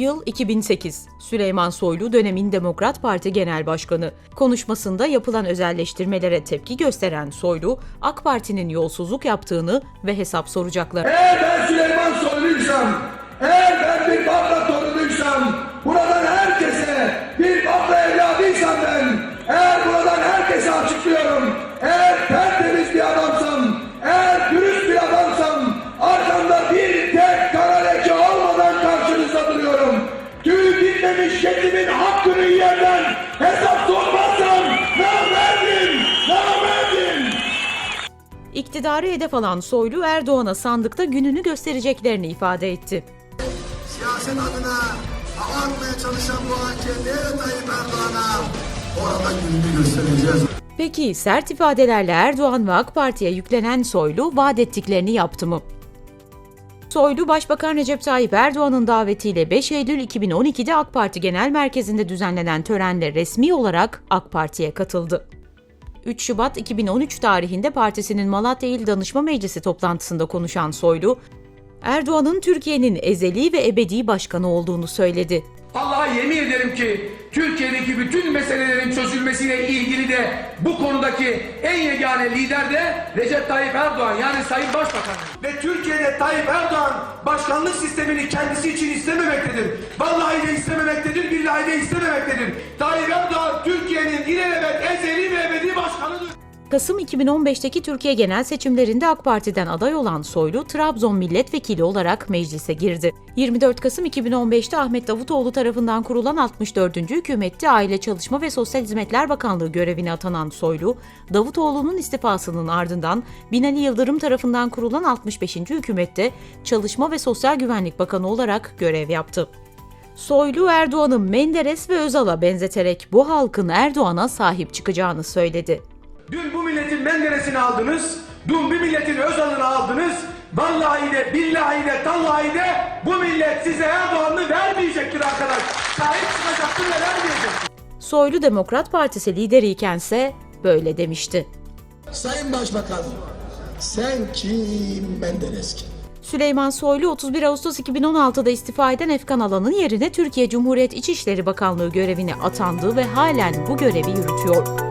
Yıl 2008. Süleyman Soylu dönemin Demokrat Parti Genel Başkanı. Konuşmasında yapılan özelleştirmelere tepki gösteren Soylu, AK Parti'nin yolsuzluk yaptığını ve hesap soracaklar. Eğer ben Süleyman Soylu'ysam, eğer Tüy bitmemiş ketimin hakkını yiyenden hesap sormazsam namerdim, namerdim. İktidarı hedef alan Soylu, Erdoğan'a sandıkta gününü göstereceklerini ifade etti. siyaset adına hava çalışan bu AKP'ye Tayyip Erdoğan'a orada gününü göstereceğiz. Peki sert ifadelerle Erdoğan ve AK Parti'ye yüklenen Soylu vaat ettiklerini yaptı mı? Soylu, Başbakan Recep Tayyip Erdoğan'ın davetiyle 5 Eylül 2012'de AK Parti Genel Merkezi'nde düzenlenen törenle resmi olarak AK Parti'ye katıldı. 3 Şubat 2013 tarihinde partisinin Malatya İl Danışma Meclisi toplantısında konuşan Soylu, Erdoğan'ın Türkiye'nin ezeli ve ebedi başkanı olduğunu söyledi. Allah'a yemin ederim ki Türkiye'deki bütün meselelerin çözülmesiyle ilgili de bu konudaki en yegane lider de Recep Tayyip Erdoğan yani Sayın Başbakan. Ve Türkiye'de Tayyip Erdoğan başkanlık sistemini kendisi için istememektedir. Vallahi de istememektedir, billahi de istememektedir. Tayyip Erdoğan Türkiye'nin ilelebet ezeli ve ebedi başkanıdır. Kasım 2015'teki Türkiye genel seçimlerinde AK Parti'den aday olan Soylu, Trabzon milletvekili olarak meclise girdi. 24 Kasım 2015'te Ahmet Davutoğlu tarafından kurulan 64. hükümette Aile Çalışma ve Sosyal Hizmetler Bakanlığı görevine atanan Soylu, Davutoğlu'nun istifasının ardından Binali Yıldırım tarafından kurulan 65. hükümette Çalışma ve Sosyal Güvenlik Bakanı olarak görev yaptı. Soylu Erdoğan'ı Menderes ve Özal'a benzeterek bu halkın Erdoğan'a sahip çıkacağını söyledi. Dün bu milletin Menderes'ini aldınız, dün bu milletin Özal'ını aldınız. Vallahi de, billahi de, tallahi de bu millet size Erdoğan'ı vermeyecektir arkadaş. Sahip çıkacaktır ve vermeyecektir. Soylu Demokrat Partisi lideriykense böyle demişti. Sayın Başbakan, sen kim Menderes kim? Süleyman Soylu 31 Ağustos 2016'da istifa eden Efkan Alan'ın yerine Türkiye Cumhuriyet İçişleri Bakanlığı görevine atandı ve halen bu görevi yürütüyor.